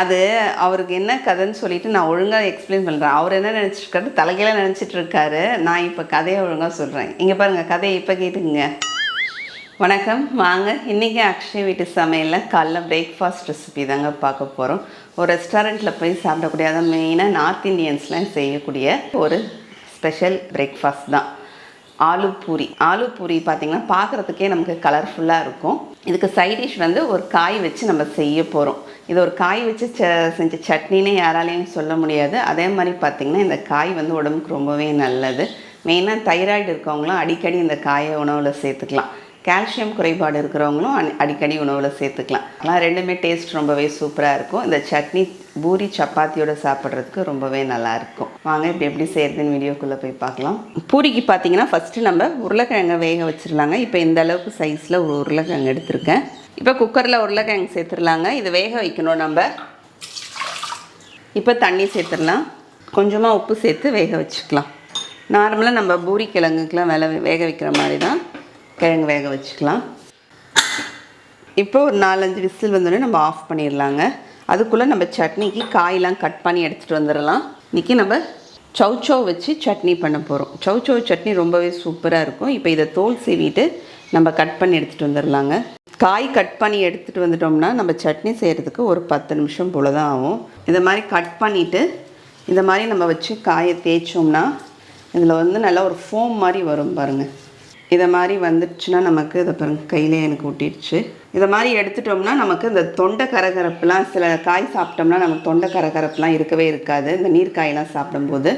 அது அவருக்கு என்ன கதைன்னு சொல்லிட்டு நான் ஒழுங்காக எக்ஸ்பிளைன் பண்ணுறேன் அவர் என்ன நினச்சிருக்காரு? தலைகீழ நினச்சிட்டு இருக்காரு நான் இப்போ கதையை ஒழுங்காக சொல்கிறேன் இங்கே பாருங்கள் கதையை இப்போ கேட்டுக்குங்க. வணக்கம். வாங்க இன்றைக்கி அக்ஷய் வீட்டு சமையலில் காலைல பிரேக்ஃபாஸ்ட் ரெசிபி தாங்க பார்க்க போகிறோம் ஒரு ரெஸ்டாரண்ட்டில் போய் சாப்பிடக்கூடிய அதான் மெயினாக நார்த் இந்தியன்ஸ்லாம் செய்யக்கூடிய ஒரு ஸ்பெஷல் பிரேக்ஃபாஸ்ட் தான். ஆலு பூரி ஆலு பூரி பார்த்திங்கன்னா பார்க்குறதுக்கே நமக்கு கலர்ஃபுல்லாக இருக்கும். இதுக்கு சைட் டிஷ் வந்து ஒரு காய் வச்சு நம்ம செய்ய போகிறோம் இது ஒரு காய் வச்சு ச செஞ்ச சட்னின்னு யாராலையும் சொல்ல முடியாது. அதே மாதிரி பார்த்திங்கன்னா இந்த காய் வந்து உடம்புக்கு ரொம்பவே நல்லது. மெயினாக தைராய்டு இருக்கவங்களும் அடிக்கடி இந்த காயை உணவில் சேர்த்துக்கலாம். கால்சியம் குறைபாடு இருக்கிறவங்களும் அடிக்கடி உணவில் சேர்த்துக்கலாம். ஆனால் ரெண்டுமே டேஸ்ட் ரொம்பவே சூப்பராக இருக்கும். இந்த சட்னி பூரி சப்பாத்தியோட சாப்பிட்றதுக்கு ரொம்பவே நல்லாயிருக்கும். வாங்க இப்போ எப்படி செய்கிறதுன்னு வீடியோக்குள்ளே போய் பார்க்கலாம். பூரிக்கு பார்த்தீங்கன்னா ஃபஸ்ட்டு நம்ம உருளைக்கிழங்க வேக வச்சிடலாங்க. இப்போ இந்த அளவுக்கு சைஸில் ஒரு உருளைக்கிழங்கு எடுத்திருக்கேன். இப்போ குக்கரில் உருளைக்கிழங்கு சேர்த்துடலாங்க. இதை வேக வைக்கணும் நம்ம. இப்போ தண்ணி சேர்த்துடலாம். கொஞ்சமாக உப்பு சேர்த்து வேக வச்சுக்கலாம். நார்மலாக நம்ம பூரி கிழங்குக்கெலாம் வேலை வேக வைக்கிற மாதிரி தான் கிழங்கு வேக வச்சுக்கலாம். இப்போ ஒரு நாலஞ்சு விசில் வந்தோடனே நம்ம ஆஃப் பண்ணிடலாங்க. அதுக்குள்ளே நம்ம சட்னிக்கு காயெலாம் கட் பண்ணி எடுத்துகிட்டு வந்துடலாம். இன்றைக்கி நம்ம சௌச்சோ வச்சு சட்னி பண்ண போகிறோம் சௌச்சோ சட்னி ரொம்பவே சூப்பராக இருக்கும். இப்போ இதை தோல் சீவிட்டு நம்ம கட் பண்ணி எடுத்துகிட்டு வந்துடலாங்க. காய் கட் பண்ணி எடுத்துகிட்டு வந்துட்டோம்னா நம்ம சட்னி செய்கிறதுக்கு ஒரு பத்து நிமிஷம் போல தான் ஆகும். இதை மாதிரி கட் பண்ணிவிட்டு இந்த மாதிரி நம்ம வச்சு காயை தேய்ச்சோம்னா இதில் வந்து நல்லா ஒரு ஃபோம் மாதிரி வரும் பாருங்கள் இதை மாதிரி வந்துடுச்சுன்னா நமக்கு இதை பாருங்கள் கையிலே எனக்கு ஒட்டிடுச்சு. இதை மாதிரி எடுத்துட்டோம்னா நமக்கு இந்த தொண்டை கரகரப்புலாம் சில காய் சாப்பிட்டோம்னா நமக்கு தொண்டை கரகரப்புலாம் இருக்கவே இருக்காது. இந்த நீர்க்காயெல்லாம் சாப்பிடும்போது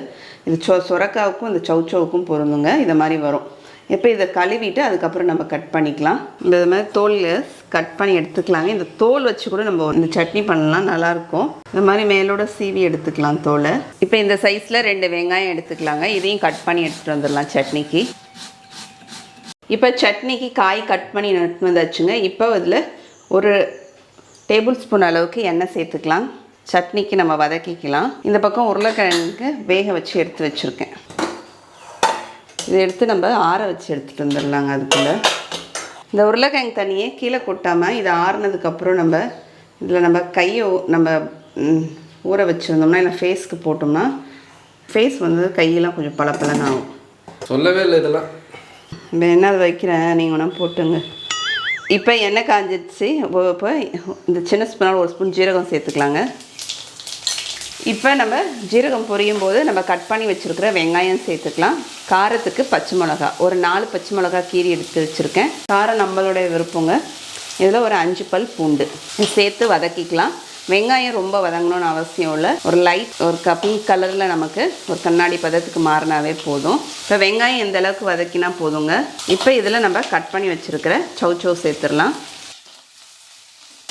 இது சொ சுரக்காவுக்கும் இந்த சௌச்சௌவுக்கும் பொருந்துங்க. இதை மாதிரி வரும். இப்போ இதை கழுவிட்டு அதுக்கப்புறம் நம்ம கட் பண்ணிக்கலாம். இந்த மாதிரி தோல் கட் பண்ணி எடுத்துக்கலாங்க. இந்த தோல் வச்சு கூட நம்ம இந்த சட்னி பண்ணலாம். நல்லாயிருக்கும். இந்த மாதிரி மேலோட சீவி எடுத்துக்கலாம் தோலை. இப்போ இந்த சைஸில் ரெண்டு வெங்காயம் எடுத்துக்கலாங்க. இதையும் கட் பண்ணி எடுத்துகிட்டு வந்துடலாம் சட்னிக்கு. இப்போ சட்னிக்கு காய் கட் பண்ணி நட்டு வந்தாச்சுங்க. இப்போ அதில் ஒரு டேபிள் ஸ்பூன் அளவுக்கு எண்ணெய் சேர்த்துக்கலாம். சட்னிக்கு நம்ம வதக்கிக்கலாம். இந்த பக்கம் உருளைக்கிழங்கு வேக வச்சு எடுத்து வச்சுருக்கேன். இதை எடுத்து நம்ம ஆற வச்சு எடுத்துகிட்டு வந்துடலாங்க அதுக்குள்ளே. இந்த உருளைக்கிழங்கு தண்ணியை கீழே கொட்டாமல் இதை ஆறுனதுக்கப்புறம் நம்ம இதில் நம்ம கையை நம்ம ஊற வச்சுருந்தோம்னா இல்லை ஃபேஸ்க்கு போட்டோம்னா ஃபேஸ் வந்து கையெல்லாம் கொஞ்சம் பளபளன்னு ஆகும். சொல்லவே இல்லை இதெல்லாம். வேணால் என்ன வைக்கிறேன்? நீங்கள் ஒன்றா போட்டுங்க. இப்போ எண்ணெய் காஞ்சிடுச்சு இப்போ இப்போ இந்த சின்ன ஸ்பூனால் ஒரு ஸ்பூன் ஜீரகம் சேர்த்துக்கலாங்க. இப்போ நம்ம ஜீரகம் பொரியும் போது நம்ம கட் பண்ணி வச்சுருக்கிற வெங்காயம் சேர்த்துக்கலாம். காரத்துக்கு பச்சை மிளகா. ஒரு நாலு பச்சை மிளகா கீரி எடுத்து வச்சுருக்கேன். காரம் நம்மளுடைய விருப்பங்க. இதில் ஒரு அஞ்சு பல் பூண்டு. சேர்த்து வதக்கிக்கலாம். வெங்காயம் ரொம்ப வதங்கணும்னு அவசியம் இல்லை. ஒரு லைட் ஒரு பிங்க் கலரில் நமக்கு ஒரு கண்ணாடி பதத்துக்கு மாறினாவே போதும். இப்போ வெங்காயம் எந்த அளவுக்கு வதக்கினா போதுங்க? இப்போ இதில் நம்ம கட் பண்ணி வச்சுருக்கிற சவுச்சோ சேர்த்துடலாம்.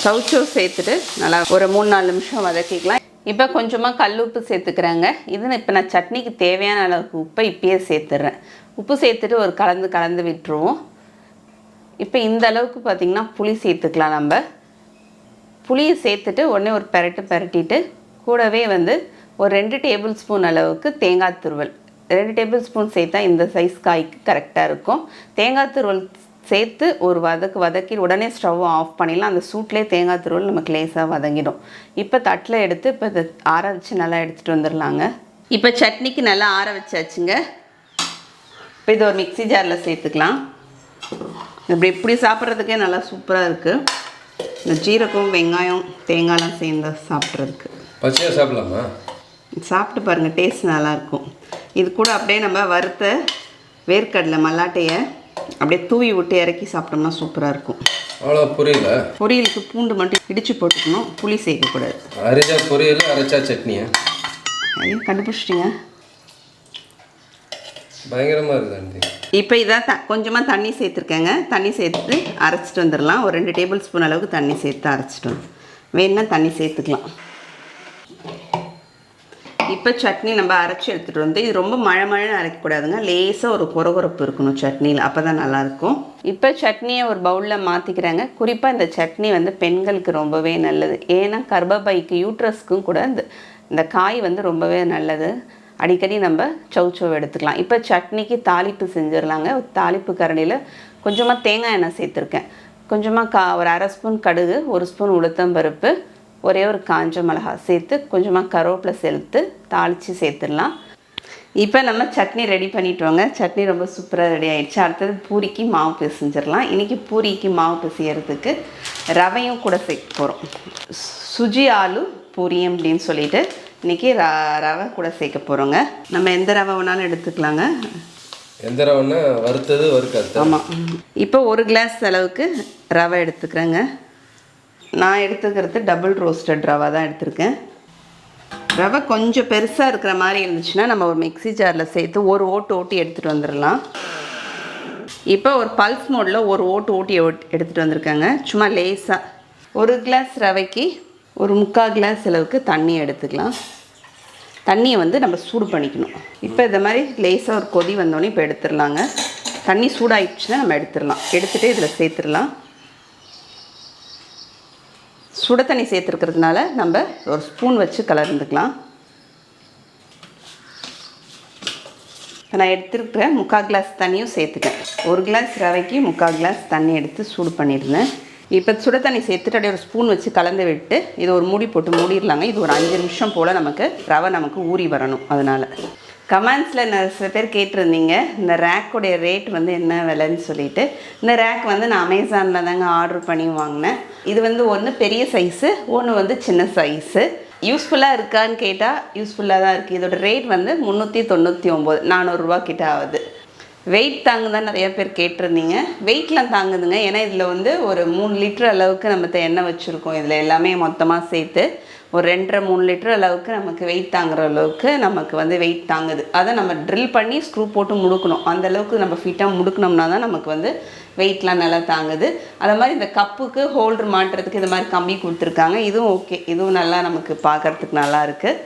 சவுச்சோ சேர்த்துட்டு நல்லா ஒரு மூணு நாலு நிமிஷம் வதக்கிக்கலாம். இப்போ கொஞ்சமாக கல் உப்பு சேர்த்துக்கிறேங்க. இது இப்போ நான் சட்னிக்கு தேவையான அளவுக்கு உப்பை இப்பயே சேர்த்துட்றேன் உப்பு சேர்த்துட்டு ஒரு கலந்து கலந்து விட்டுருவோம். இப்போ இந்த அளவுக்கு பார்த்திங்கன்னா புளி சேர்த்துக்கலாம் நம்ம. புளியை சேர்த்துட்டு உடனே ஒரு பெரட்டு பெரட்டிட்டு கூடவே வந்து ஒரு ரெண்டு டேபிள் ஸ்பூன் அளவுக்கு தேங்காய் துருவல். ரெண்டு டேபிள் ஸ்பூன் சேர்த்தா இந்த சைஸ் காய்க்கு கரெக்டாக இருக்கும். தேங்காய் துருவல் சேர்த்து ஒரு வதக்கு வதக்கி உடனே ஸ்டவ் ஆஃப் பண்ணிடலாம். அந்த சூட்லேயே தேங்காய் துருவல் நமக்கு லேசாக வதங்கிடும். இப்போ தட்டில் எடுத்து இப்போ இதை ஆற வச்சு நல்லா எடுத்துகிட்டு வந்துடலாங்க இப்போ சட்னிக்கு நல்லா ஆற வச்சாச்சுங்க. இப்போ இது ஒரு மிக்ஸி ஜாரில் சேர்த்துக்கலாம். இப்படி இப்படி சாப்பிட்றதுக்கே நல்லா சூப்பராக இருக்குது இந்த ஜீரகம் வெங்காயம் தேங்காய்லாம் சேர்ந்து சாப்பிட்றதுக்கு. பச்சையாக சாப்பிடலாமா? சாப்பிட்டு பாருங்கள் டேஸ்ட் நல்லாயிருக்கும். இது கூட அப்படியே நம்ம வறுத்த வேர்க்கடலை மல்லாட்டையை அப்படியே தூவி விட்டு இறக்கி சாப்பிட்டோம்னா சூப்பராக இருக்கும். அவ்வளோ புரியல. பொரியலுக்கு பூண்டு மட்டும் இடித்து போட்டுக்கணும் புளி சேர்க்கக்கூடாது. அரைச்சா பொரியல் அரைச்சா சட்னியா? ஐயோ கண்டுபிடிச்சிட்டிங்க. பயங்கரமாக இருக்குது ஆண்டி. இப்போ இதான் த கொஞ்சமாக தண்ணி சேர்த்துருக்கேங்க. தண்ணி சேர்த்து அரைச்சிட்டு வந்துடலாம் ஒரு ரெண்டு டேபிள் ஸ்பூன் அளவுக்கு தண்ணி சேர்த்து அரைச்சிட்டு வந்து வேணும்னா தண்ணி சேர்த்துக்கலாம். இப்போ சட்னி நம்ம அரைச்சி எடுத்துகிட்டு வந்து இது ரொம்ப மழை மழைன்னு அரைக்கக்கூடாதுங்க. லேசாக ஒரு கொரகொரப்பு இருக்கணும் சட்னியில். அப்போ தான் நல்லாயிருக்கும். இப்போ சட்னியை ஒரு பவுலில் மாற்றிக்கிறாங்க குறிப்பாக இந்த சட்னி வந்து பெண்களுக்கு ரொம்பவே நல்லது. ஏன்னா கர்ப்பப்பைக்கு யூட்ரஸ்க்கும் கூட இந்த இந்த காய் வந்து ரொம்பவே நல்லது. அடிக்கடி நம்ம சௌச்சௌ எடுத்துக்கலாம். இப்போ சட்னிக்கு தாளிப்பு செஞ்சிடலாங்க தாளிப்பு கரண்டியில் கொஞ்சமாக தேங்காய் எண்ணெய் சேர்த்துருக்கேன். கொஞ்சமாக கா ஒரு அரை ஸ்பூன் கடுகு ஒரு ஸ்பூன் உளுத்தம்பருப்பு ஒரே ஒரு காஞ்ச மிளகா சேர்த்து கொஞ்சமாக கருவேப்பிலை சேர்த்து தாளித்து சேர்த்துடலாம். இப்போ நம்ம சட்னி ரெடி பண்ணிட்டோங்க. சட்னி ரொம்ப சூப்பராக ரெடி ஆகிடுச்சு அடுத்தது பூரிக்கு மாவு பிசைஞ்சிடலாம் இன்றைக்கி பூரிக்கு மாவு பிசையறதுக்கு ரவையும் கூட சேர்க்க போகிறோம் சுஜி ஆலு பூரி அப்படின்னு சொல்லிட்டு இன்றைக்கி ர ரவை கூட சேர்க்க போகிறோங்க நம்ம எந்த ரவை வேணாலும் எடுத்துக்கலாங்க. எந்த ரவைன்னா வறுத்தது வறுக்காது. ஆமாம் இப்போ ஒரு கிளாஸ் அளவுக்கு ரவை எடுத்துக்கிறேங்க. நான் எடுத்துக்கிறது டபுள் ரோஸ்டட் ரவை தான் எடுத்திருக்கேன். ரவை கொஞ்சம் பெருசாக இருக்கிற மாதிரி இருந்துச்சுன்னா நம்ம ஒரு மிக்ஸி ஜாரில் சேர்த்து ஒரு ஓட்டு ஓட்டி எடுத்துகிட்டு வந்துடலாம். இப்போ ஒரு பல்ஸ் மோடில் ஒரு ஓட்டு ஓட்டி ஓட்- எடுத்துகிட்டு வந்திருக்காங்க. சும்மா லேசாக ஒரு கிளாஸ் ரவைக்கு ஒரு முக்கால் கிளாஸ் அளவுக்கு தண்ணி எடுத்துக்கலாம். தண்ணியை வந்து நம்ம சூடு பண்ணிக்கணும். இப்போ இந்த மாதிரி லேசாக ஒரு கொதி வந்தோடனே இப்போ எடுத்துடலாங்க. தண்ணி சூடாயிடுச்சுன்னா நம்ம எடுத்துடலாம். எடுத்துகிட்டு இதில் சேர்த்துடலாம். சுட தண்ணி சேர்த்துருக்கிறதுனால நம்ம ஒரு ஸ்பூன் வச்சு கலந்துக்கலாம். நான் எடுத்துருக்கிற முக்கால் கிளாஸ் தண்ணியும் சேர்த்துட்டேன். ஒரு கிளாஸ் ரவைக்கு முக்கால் கிளாஸ் தண்ணி எடுத்து சூடு பண்ணியிருந்தேன் இப்போ சுட தண்ணி சேர்த்துட்டு அப்படியே ஒரு ஸ்பூன் வச்சு கலந்து விட்டு இது ஒரு மூடி போட்டு மூடிடலாங்க. இது ஒரு அஞ்சு நிமிஷம் போல் நமக்கு ரவை நமக்கு ஊறி வரணும் அதனால். கமெண்ட்ஸில் சில பேர் கேட்டிருந்தீங்க இந்த ரேக்குடைய ரேட் வந்து என்ன விலைன்னு சொல்லிட்டு. இந்த ரேக் வந்து நான் அமேசானில் தாங்க ஆர்டர் பண்ணி வாங்கினேன். இது வந்து ஒன்று பெரிய சைஸு ஒன்று வந்து சின்ன சைஸு யூஸ்ஃபுல்லாக இருக்கான்னு கேட்டால் யூஸ்ஃபுல்லாக தான் இருக்குது இதோட ரேட் வந்து முந்நூற்றி தொண்ணூற்றி ஒம்பது நானூறுரூவா கிட்ட ஆகுது. வெயிட் தாங்குதான் நிறைய பேர் கேட்டிருந்தீங்க. வெயிட்லாம் தாங்குதுங்க. ஏன்னா இதில் வந்து ஒரு மூணு லிட்டர் அளவுக்கு நம்ம எண்ணெய் வச்சுருக்கோம். இதில் எல்லாமே மொத்தமாக சேர்த்து ஒரு ரெண்டரை மூணு லிட்டர் அளவுக்கு நமக்கு வெயிட் தாங்குற அளவுக்கு நமக்கு வந்து வெயிட் தாங்குது. அதை நம்ம ட்ரில் பண்ணி ஸ்க்ரூ போட்டு முடுக்கணும். அந்த அளவுக்கு நம்ம ஃபிட்டாக முடுக்கணும்னா தான் நமக்கு வந்து வெயிட்லாம் நல்லா தாங்குது. அதை மாதிரி இந்த கப்புக்கு ஹோல்டர் மாட்டுறதுக்கு இந்த மாதிரி கம்பி கொடுத்துருக்காங்க. இதுவும் ஓகே இதுவும் நல்லா நமக்கு பார்க்கறதுக்கு நல்லா இருக்குது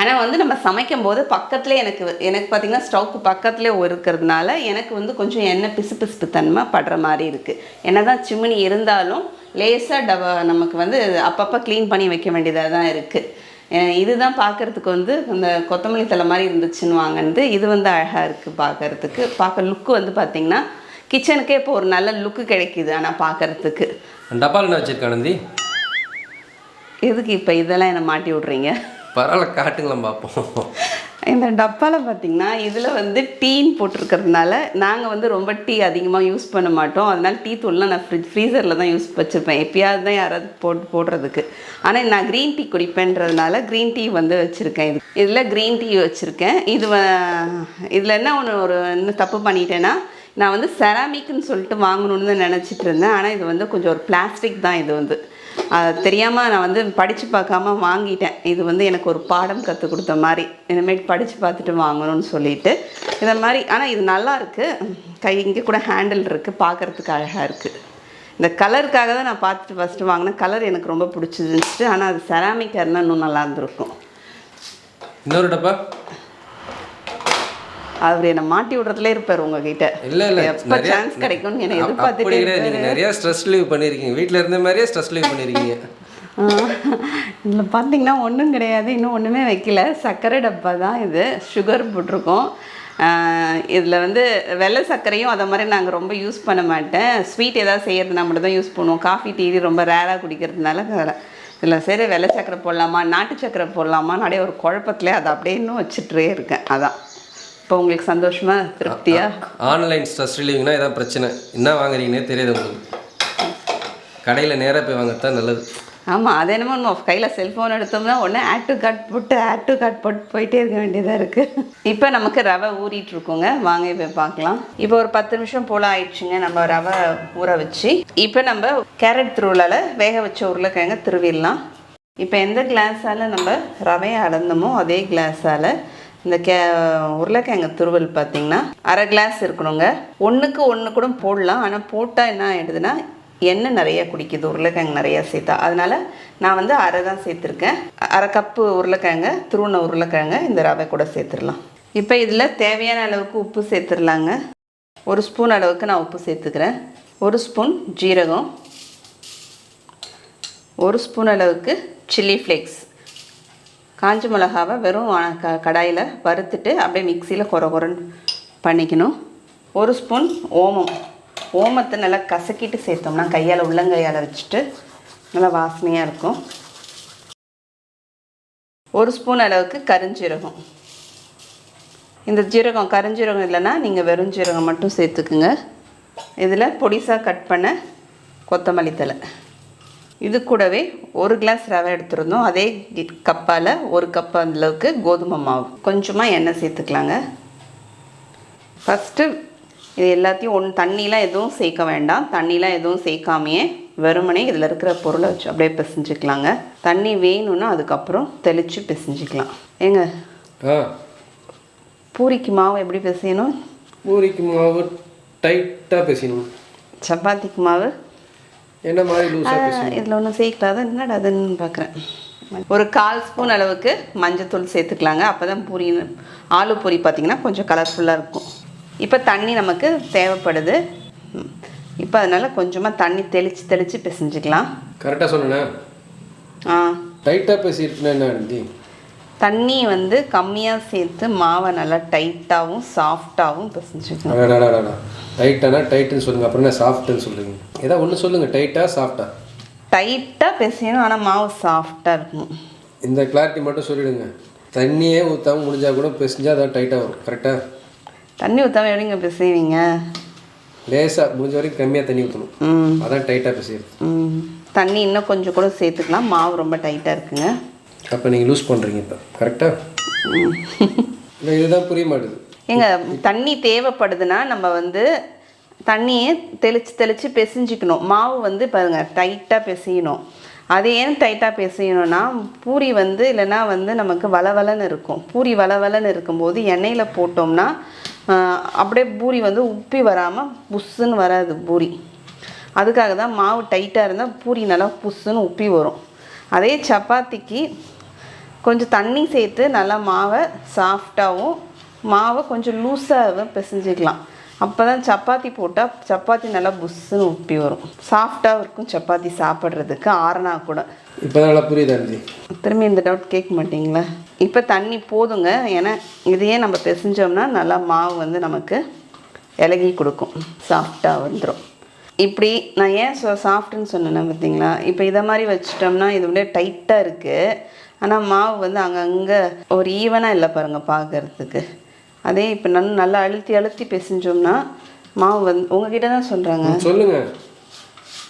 ஆனால் வந்து நம்ம சமைக்கும் போது பக்கத்துலேயே எனக்கு எனக்கு பார்த்திங்கன்னா ஸ்டவ்க்கு பக்கத்துலேயே இருக்கிறதுனால எனக்கு வந்து கொஞ்சம் எண்ணெய் பிசு பிசுப்பு தன்மை படுற மாதிரி இருக்குது என்ன தான் சிம்னி இருந்தாலும் லேசாக டவ நமக்கு வந்து அப்பப்போ க்ளீன் பண்ணி வைக்க வேண்டியதாக தான் இருக்குது இதுதான் பார்க்குறதுக்கு வந்து அந்த கொத்தமல்லி தலை மாதிரி இருந்துச்சுன்னு வாங்கினது. இது வந்து அழகாக இருக்குது பார்க்குறதுக்கு பார்க்க லுக்கு வந்து பார்த்திங்கன்னா கிச்சனுக்கே இப்போ ஒரு நல்ல லுக்கு கிடைக்குது ஆனால் பார்க்குறதுக்கு டப்பால் என்ன வச்சிருக்க ஆனந்தி? எதுக்கு இப்போ இதெல்லாம் என்னை மாட்டி விட்றீங்க? பரவாயில்ல காட்டுங்களேன் பார்ப்போம் இந்த டப்பாவில் பார்த்தீங்கன்னா இதில் வந்து டீன்னு போட்டிருக்கிறதுனால நாங்கள் வந்து ரொம்ப டீ அதிகமாக யூஸ் பண்ண மாட்டோம். அதனால் டீ தூள்லாம் நான் ஃப்ரிட்ஜ் ஃப்ரீசரில் தான் யூஸ் வச்சுருப்பேன். எப்பயாவது தான் யாராவது போட்டு போடுறதுக்கு. ஆனால் நான் க்ரீன் டீ குடிப்பேன்றதுனால க்ரீன் டீ வந்து வச்சுருக்கேன். இது இதில் க்ரீன் டீ வச்சுருக்கேன். இது இதில் என்ன ஒன்று ஒரு இன்னும் தப்பு பண்ணிட்டேன்னா நான் வந்து செராமிக்னு சொல்லிட்டு வாங்கணும்னு தான் நினச்சிட்டு இருந்தேன். ஆனால் இது வந்து கொஞ்சம் ஒரு பிளாஸ்டிக் தான் இது வந்து. தெரியாமல் நான் வந்து படித்து பார்க்காம வாங்கிட்டேன். இது வந்து எனக்கு ஒரு பாடம் கற்றுக் கொடுத்த மாதிரி. இனிமேல் படித்து பார்த்துட்டு வாங்கணும்னு சொல்லிட்டு இதை மாதிரி. ஆனால் இது நல்லா இருக்குது கை இங்கே கூட ஹேண்டில் இருக்குது பார்க்குறதுக்கு அழகாக இருக்குது இந்த கலருக்காக தான் நான் பார்த்துட்டு ஃபஸ்ட்டு வாங்கினேன் கலர் எனக்கு ரொம்ப பிடிச்சிருந்துச்சு. ஆனால் அது செராமிக்காக இருந்தால் இன்னும் நல்லா இருந்திருக்கும். இன்னொரு டப்பா? அவர் என்னை மாட்டி விடுறதுலே இருப்பார் உங்ககிட்ட. இல்லை இல்லை. எப்போ சான்ஸ் கிடைக்கும்னு என்னை எதிர்பார்த்துட்டே நீங்கள் நிறையா ஸ்ட்ரெஸ் லீவ் பண்ணியிருக்கீங்க வீட்டில் இருந்த மாதிரியே ஸ்ட்ரெஸ் லீவ் பண்ணியிருக்கீங்க இதில் பார்த்தீங்கன்னா ஒன்றும் கிடையாது. இன்னும் ஒன்றுமே வைக்கல. சர்க்கரை டப்பா தான் இது. சுகர் போட்டிருக்கோம். இதில் வந்து வெள்ளை சர்க்கரையும் அதை மாதிரி நாங்கள் ரொம்ப யூஸ் பண்ண மாட்டேன். ஸ்வீட் ஏதாவது செய்யறதுனா மட்டும் தான் யூஸ் பண்ணுவோம் காஃபி டீ ரொம்ப ரேராக குடிக்கிறதுனால இதில் சரி வெள்ளை சர்க்கரை போடலாமா நாட்டு சர்க்கரை போடலாமா நிறைய ஒரு குழப்பத்திலே அதை அப்படியே இன்னும் வச்சுட்டே இருக்கேன். அதான். இப்போ உங்களுக்கு சந்தோஷமா? திருப்தியா? ஆன்லைன் ஸ்ட்ரெஸ் ரிலீவிங்னா இதான் பிரச்சனை. என்ன வாங்குறீங்கன்னே தெரியாது உங்களுக்கு. கடையில் நேராக போய் வாங்குறது தான் நல்லது. ஆமாம் அது என்னமோ நம்ம கையில் செல்ஃபோன் எடுத்தோம்னா உடனே ஆட் டு கார்ட் போட்டு ஆட் டு கார்ட் போட்டு போயிட்டே இருக்க வேண்டியதாக இருக்குது இப்போ நமக்கு ரவை ஊறிட்டு இருக்கோங்க. வாங்க இப்போ பார்க்கலாம். இப்போ ஒரு பத்து நிமிஷம் போல் ஆயிடுச்சுங்க. நம்ம ரவை ஊற வச்சு. இப்போ நம்ம கேரட் துருவலால் வேக வச்ச உருளைக்கிழங்க திருவிடலாம். இப்போ எந்த கிளாஸால் நம்ம ரவையை அளந்தோமோ அதே கிளாஸால் இந்த கே உருளைக்கிழங்கு துருவல் பார்த்தீங்கன்னா அரை கிளாஸ் இருக்கணுங்க. ஒன்றுக்கு ஒன்று கூட போடலாம். ஆனால் போட்டால் என்ன ஆகிடுதுன்னா எண்ணெய் நிறைய குடிக்குது. உருளைக்கிழங்கு நிறையா சேர்த்தா. அதனால் நான் வந்து அரை தான் சேர்த்துருக்கேன். அரை கப்பு உருளைக்கிழங்கு துருவன உருளைக்கிழங்கு இந்த ரவை கூட சேர்த்துடலாம். இப்போ இதில் தேவையான அளவுக்கு உப்பு சேர்த்துடலாங்க. ஒரு ஸ்பூன் அளவுக்கு நான் உப்பு சேர்த்துக்கிறேன். ஒரு ஸ்பூன் ஜீரகம். ஒரு ஸ்பூன் அளவுக்கு சில்லி ஃப்ளேக்ஸ் காஞ்ச மிளகாவை வெறும் க கடாயில் வறுத்துட்டு அப்படியே மிக்சியில் கொர கொரன்னு பண்ணிக்கணும். ஒரு ஸ்பூன் ஓமம். ஓமத்தை நல்லா கசக்கிட்டு சேர்த்தோம்னா கையால் உள்ளங்கையால் வச்சுட்டு நல்லா வாசனையாக இருக்கும். ஒரு ஸ்பூன் அளவுக்கு கருஞ்சீரகம். இந்த ஜீரகம் கருஞ்சீரகம் இல்லைன்னா நீங்கள் வெறும் ஜீரகம் மட்டும் சேர்த்துக்குங்க. இதில் பொடிசாக கட் பண்ண கொத்தமல்லி தழை. இது கூடவே ஒரு கிளாஸ் ரவை எடுத்துருந்தோம். அதே கப்பால் ஒரு கப் அளவுக்கு கோதுமை மாவு. கொஞ்சமாக எண்ணெய் சேர்த்துக்கலாங்க. ஃபஸ்ட்டு இது எல்லாத்தையும் ஒன்று தண்ணிலாம் எதுவும் சேர்க்க வேண்டாம். தண்ணிலாம் எதுவும் சேர்க்காமையே வெறுமனே இதில் இருக்கிற பொருளை வச்சு அப்படியே பிசைஞ்சிக்கலாங்க. தண்ணி வேணும்னா அதுக்கப்புறம் தெளித்து பிசைஞ்சிக்கலாம். ஏங்க? பூரிக்கு மாவு எப்படி பிசையணும்? பூரிக்கு மாவு டைட்டாக பேசணும் சப்பாத்திக்கு மாவு? என்ன மாதிரி இதில் ஒன்றும் சேர்க்கலாத என்னடா அதுன்னு பார்க்குறேன் ஒரு கால் ஸ்பூன் அளவுக்கு மஞ்சத்தூள் சேர்த்துக்கலாங்க. அப்போ தான் பூரி ஆலு பூரி பார்த்திங்கன்னா கொஞ்சம் கலர்ஃபுல்லாக இருக்கும். இப்போ தண்ணி நமக்கு தேவைப்படுது. இப்போ அதனால் கொஞ்சமாக தண்ணி தெளித்து தெளித்து பிசைஞ்சிக்கலாம். கரெக்டாக சொன்னேன். ஆ. டைட்டாக பேசியிருக்குன்னா என்ன தண்ணி வந்து கம்மியாக சேர்த்து மாவை நல்லா டைட்டாகவும் சாஃப்டாகவும் பிசைஞ்சிக்கலாம் அடாடாடாடா டைட்டானா டைட்டுன்னு சொல்லுங்கள் அப்புறம் என்ன சாஃப்ட்டுன்னு சொல்லுங்க ஏதாவது ஒன்று சொல்லுங்கள் டைட்டாக சாஃப்டா டைட்டாக பிசையணும். ஆனால் மாவு சாஃப்டாக இருக்கணும். இந்த கிளாரிட்டி மட்டும் சொல்லிடுங்க. தண்ணியே ஊற்றாம முடிஞ்சால் கூட பிசைஞ்சா அதான் டைட்டாக வரும். கரெக்டாக தண்ணி ஊற்றாம எப்படிங்க பிசைவீங்க? லேசாக முடிஞ்ச வரைக்கும் கம்மியாக தண்ணி ஊற்றணும் ம். அதான் டைட்டாக பேசிடுது ம். தண்ணி இன்னும் கொஞ்சம் கூட சேர்த்துக்கலாம். மாவு ரொம்ப டைட்டாக இருக்குங்க. அப்போ நீங்கள் லூஸ் பண்ணுறீங்க இப்போ கரெக்டாக இல்லை இதுதான் புரிய மாட்டுது. ஏங்க தண்ணி தேவைப்படுதுன்னா நம்ம வந்து தண்ணியை தெளித்து தெளித்து பிசைஞ்சிக்கணும். மாவு வந்து பாருங்க டைட்டாக பிசையணும். அது ஏன் டைட்டாக பிசையணும்னா பூரி வந்து இல்லைன்னா வந்து நமக்கு வளவலன்னு இருக்கும். பூரி வளவலன்னு இருக்கும்போது எண்ணெயில் போட்டோம்னா அப்படியே பூரி வந்து உப்பி வராமல் புஸ்ஸுன்னு வராது பூரி. அதுக்காக தான் மாவு டைட்டாக இருந்தால் பூரி நல்லா புஸ்ஸுன்னு உப்பி வரும். அதே சப்பாத்திக்கு கொஞ்சம் தண்ணி சேர்த்து நல்லா மாவை சாஃப்டாகவும் மாவை கொஞ்சம் லூஸாக பிசைஞ்சிக்கலாம். அப்போ தான் சப்பாத்தி போட்டால் சப்பாத்தி நல்லா புஸ்ஸுன்னு உப்பி வரும். சாஃப்டாக இருக்கும் சப்பாத்தி சாப்பிட்றதுக்கு ஆறுனா கூட. இப்போ நல்லா புரியுதா திரும்பி இந்த டவுட் கேட்க மாட்டீங்களா? இப்போ தண்ணி போதுங்க. ஏன்னா இதையே நம்ம பிசைஞ்சோம்னா நல்லா மாவு வந்து நமக்கு இலகி கொடுக்கும். சாஃப்டாக வந்துடும் இப்படி நான் ஏன் சாஃப்ட்டுன்னு சொன்னேன் பார்த்தீங்களா இப்போ இதை மாதிரி வச்சிட்டோம்னா இது விட டைட்டாக இருக்குது ஆனால் மாவு வந்து அங்கங்கே ஒரு ஈவனாக இல்லை பாருங்கள் பார்க்கறதுக்கு அதே இப்போ நான் நல்லா அழுத்தி அழுத்தி பிசைஞ்சோம்னா மாவு வந்து உங்ககிட்ட தான் சொல்கிறாங்க சொல்லுங்கள்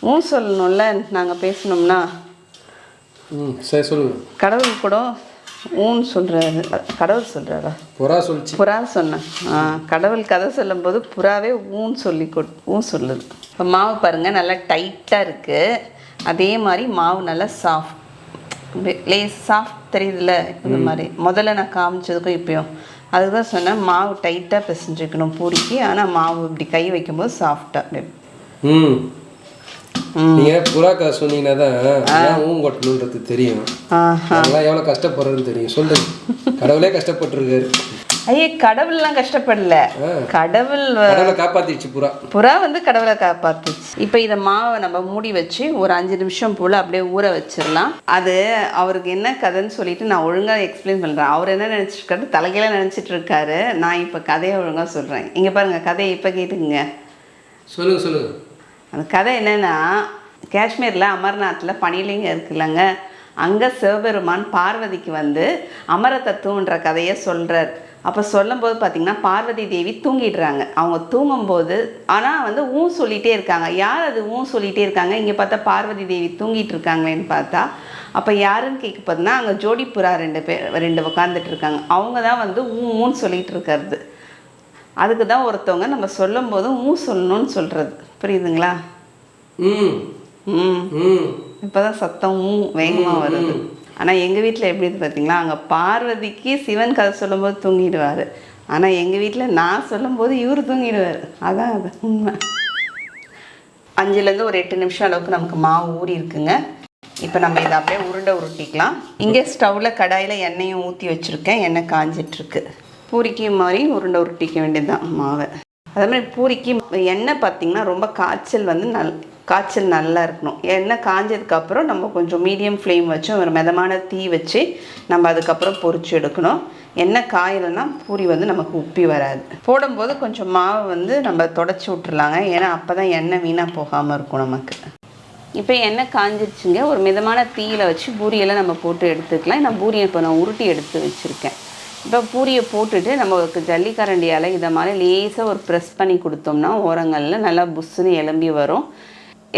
ஊ சொல்லணும்ல நாங்கள் பேசணும்னா. சரி சொல்லுங்கள் கடவுள் கூட ஊன்னு சொல்கிறாரு கடவுள் சொல்கிறாரா புறா சொல்லிச்சு புறா சொன்னேன் ஆ கடவுள் கதை சொல்லும்போது புறாவே ஊன்னு சொல்லி கொட் ஊ சொல்லுது. இப்போ மாவு பாருங்கள் நல்லா டைட்டாக இருக்குது அதே மாதிரி மாவு நல்லா சாஃப்ட் லேஸ் சாஃப்ட் தெரியுதுல்ல இந்த மாதிரி. முதல்ல நான் காமிச்சதுக்கும் இப்பயும். அதுதான் சொன்னேன் மாவு டைட்டாக பிசைஞ்சுக்கணும் பூரிக்கு. ஆனால் மாவு இப்படி கை வைக்கும்போது சாஃப்டாக அப்படியே ம். நீங்கள் புறா கதை சொன்னீங்கன்னா தான் ஊன் கொட்டணுன்றது தெரியும். அதெல்லாம் எவ்வளோ கஷ்டப்படுறதுன்னு தெரியும். சொல்லுங்க. கடவுளே கஷ்டப்பட்டிருக்காரு. ஐயே கடவுள்லாம் கஷ்டப்படல. கடவுள் காப்பாத்திடுச்சு புறா புறா வந்து கடவுளை காப்பாத்துச்சு இப்போ இதை மாவை நம்ம மூடி வச்சு ஒரு அஞ்சு நிமிஷம் போல் அப்படியே ஊற வச்சிடலாம். அது அவருக்கு என்ன கதைன்னு சொல்லிட்டு நான் ஒழுங்காக எக்ஸ்பிளைன் பண்ணுறேன் அவர் என்ன நினச்சிருக்காரு? தலைகீழ நினச்சிட்டு இருக்காரு நான் இப்போ கதையை ஒழுங்காக சொல்கிறேன் இங்கே பாருங்க கதையை இப்போ கேட்டுக்குங்க. சொல்லுங்க சொல்லுங்க. அந்த கதை என்னன்னா காஷ்மீரில் அமர்நாத்தில் பனிலிங்கம் இருக்குல்லங்க. அங்கே சிவபெருமான் பார்வதிக்கு வந்து அமர தத்துவன்ற கதையை சொல்கிறார் அப்போ சொல்லும்போது பார்த்தீங்கன்னா பார்வதி தேவி தூங்கிடுறாங்க. அவங்க தூங்கும்போது ஆனால் வந்து ஊ சொல்லிகிட்டே இருக்காங்க. யார் அது ஊ சொல்லிகிட்டே இருக்காங்க? இங்கே பார்த்தா பார்வதி தேவி தூங்கிட்டு இருக்காங்களேன்னு பார்த்தா அப்போ யாருன்னு கேட்க பார்த்தீங்கன்னா அங்கே ஜோடி புறா ரெண்டு பேர் ரெண்டு உட்காந்துட்டு இருக்காங்க அவங்க தான் வந்து ஊ ஊன்னு சொல்லிகிட்டு இருக்கிறது அதுக்கு தான் ஒருத்தவங்க நம்ம சொல்லும்போது ஊ சொல்லணும்னு சொல்கிறது புரியுதுங்களா? ம். ம். இப்போ தான் சத்தம் ஊ வேகமாக வருது. ஆனால் எங்கள் வீட்டில் எப்படி இது பார்த்தீங்களா அங்கே பார்வதிக்கு சிவன் கதை சொல்லும்போது தூங்கிடுவார். ஆனால் எங்கள் வீட்டில் நான் சொல்லும்போது இவர் தூங்கிடுவார். அதான் அது உண்மை. அஞ்சுலேருந்து ஒரு எட்டு நிமிஷம் அளவுக்கு நமக்கு மாவு ஊறி இருக்குங்க. இப்போ நம்ம இதை அப்படியே உருண்டை உருட்டிக்கலாம். இங்கே ஸ்டவ்வில் கடாயில் எண்ணெயும் ஊற்றி வச்சுருக்கேன். எண்ணெய் காஞ்சிட்ருக்கு. பூரிக்கு மாதிரி உருண்டை உருட்டிக்க வேண்டியதுதான் மாவை. அதே மாதிரி பூரிக்கு எண்ணெய் பார்த்திங்கன்னா ரொம்ப காய்ச்சல் வந்து நல் காய்ச்சல் நல்லா இருக்கணும். எண்ணெய் காஞ்சதுக்கப்புறம் நம்ம கொஞ்சம் மீடியம் ஃப்ளேம் வச்சு ஒரு மிதமான தீ வச்சு நம்ம அதுக்கப்புறம் பொறிச்சு எடுக்கணும். எண்ணெய் காயலைன்னா பூரி வந்து நமக்கு உப்பி வராது. போடும்போது கொஞ்சம் மாவு வந்து நம்ம தொடச்சி விட்டுருலாங்க ஏன்னா அப்போ தான் எண்ணெய் வீணாக போகாமல் இருக்கும் நமக்கு. இப்போ எண்ணெய் காஞ்சிருச்சுங்க. ஒரு மிதமான தீயில் வச்சு பூரியெல்லாம் நம்ம போட்டு எடுத்துக்கலாம். நான் பூரியை இப்போ நான் உருட்டி எடுத்து வச்சுருக்கேன். இப்போ பூரியை போட்டுட்டு நம்ம ஜல்லிக்கரண்டியால் இதை மாதிரி லேசாக ஒரு ப்ரெஸ் பண்ணி கொடுத்தோம்னா ஓரங்களில் நல்லா புஷ்ஷுன்னு எலும்பி வரும்.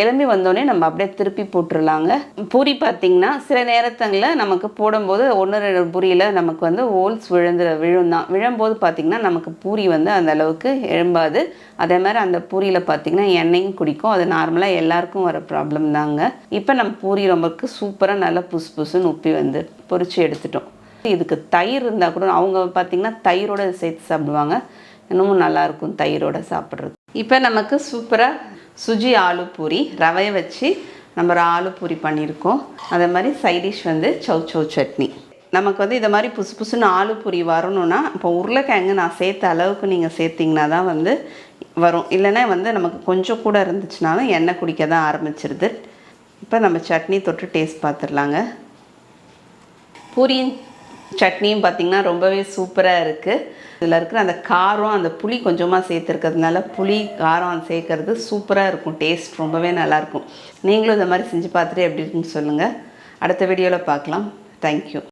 எலும்பி வந்தோடனே நம்ம அப்படியே திருப்பி போட்டுடலாங்க பூரி பார்த்திங்கன்னா சில நேரத்தங்களில் நமக்கு போடும்போது ஒன்று ரெண்டு பூரியில் நமக்கு வந்து ஹோல்ஸ் விழுந்து விழும் தான் விழும்போது பார்த்திங்கன்னா நமக்கு பூரி வந்து அந்த அளவுக்கு எழும்பாது. அதே மாதிரி அந்த பூரியில் பார்த்திங்கன்னா எண்ணெயும் குடிக்கும். அது நார்மலாக எல்லாருக்கும் வர ப்ராப்ளம் தாங்க. இப்போ நம்ம பூரி ரொம்பக்கு சூப்பராக நல்லா புசு புசுன்னு உப்பி வந்து பொறிச்சு எடுத்துட்டோம். இதுக்கு தயிர் இருந்தால் கூட அவங்க பார்த்திங்கன்னா தயிரோட சேர்த்து சாப்பிடுவாங்க. இன்னமும் நல்லாயிருக்கும் தயிரோட சாப்பிட்றது இப்போ நமக்கு சூப்பராக சுஜி ஆலு பூரி ரவையை வச்சு நம்ம ஆலு பூரி பண்ணியிருக்கோம். அதே மாதிரி சைடிஷ் வந்து சௌ சௌ சட்னி நமக்கு வந்து இதை மாதிரி புசு புசுன்னு ஆலு பூரி வரணும்னா இப்போ உருளைக்கிழங்கு நான் சேர்த்த அளவுக்கு நீங்கள் சேர்த்திங்கன்னா தான் வந்து வரும். இல்லைன்னா வந்து நமக்கு கொஞ்சம் கூட இருந்துச்சுனாலும் எண்ணெய் குடிக்க தான் ஆரம்பிச்சிருது. இப்போ நம்ம சட்னி தொட்டு டேஸ்ட் பார்த்துடலாங்க. பூரியின் சட்னியும் பார்த்திங்கன்னா ரொம்பவே சூப்பராக இருக்குது இதில் இருக்கிற அந்த காரம் அந்த புளி கொஞ்சமாக சேர்த்துருக்கிறதுனால புளி காரம் சேர்க்கறது சூப்பராக இருக்கும். டேஸ்ட் ரொம்பவே நல்லாயிருக்கும் நீங்களும் இந்த மாதிரி செஞ்சு பார்த்துட்டு எப்படி இருக்குன்னு சொல்லுங்கள் அடுத்த வீடியோவில் பார்க்கலாம். தேங்க்யூ